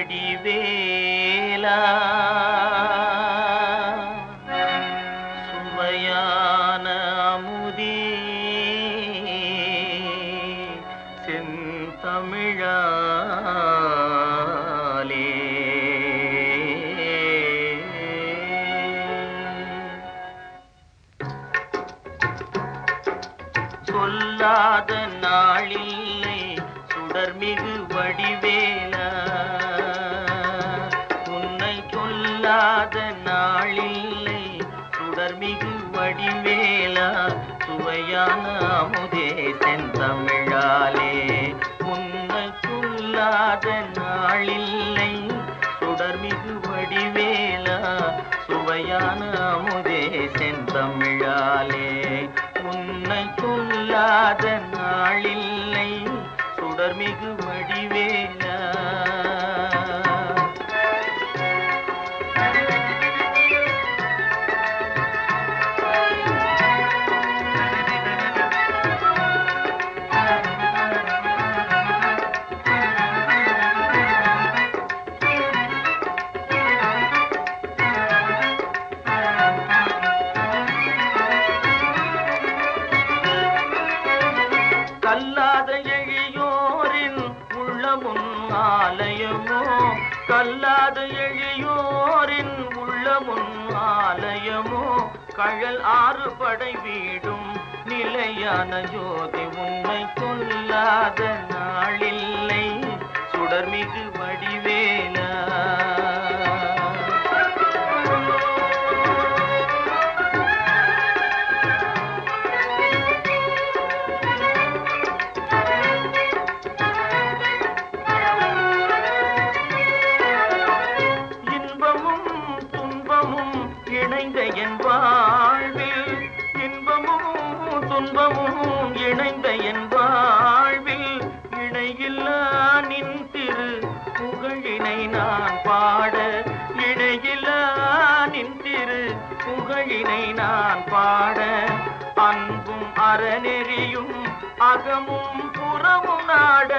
வடிவேலா சுவையான அமுதி. செந்தமிழாலே. சொல்லாத நாளில்லை சுடர்மிகு வடிவேலா. இல்லாத நாளில்லை சுடர்மிகு வடிவேலா சுவையான அமுதே செந்தமிழாலே உன்னை சொல்லாத நாளில்லை சுடர்மிகு வடிவேலா சுவையான அமுதே செந்தமிழாலே உன்னை சொல்லாத நாளில்லை சுடர்மிகு வடிவேலா உள்ளமுன் ஆலயமோ கல்லாத எழியோரின் உள்ளமுன் ஆலயமோ கழல் ஆறு படை வீடும் நிலையான ஜோதி உன்னை கொல்லாத இணைந்த என் வாழ்வில் இன்பமும் துன்பமும் இணைந்த என் வாழ்வில் இணையில்லா நின் திரு புகழினை நான் பாட இணையில்லா நின் திரு புகழினை நான் பாட. அன்பும் அறநெறியும் அகமும் புறமும் நாட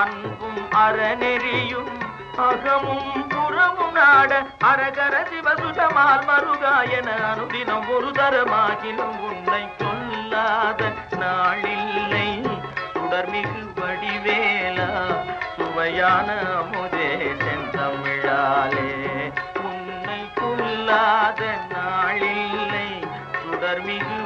அன்பும் அறநெறியும் அகமும் புறமும் நாட அரகர சிவசுதமால் மருகாயன அனுதினம் ஒரு தரமாகிலும் உன்னை கொல்லாத நாளில்லை. தொடர்மிகு வடிவேலா சுவையான முதே செந்தமிழாலே. உன்னை கொல்லாத நாளில்லை. தொடர்மிகு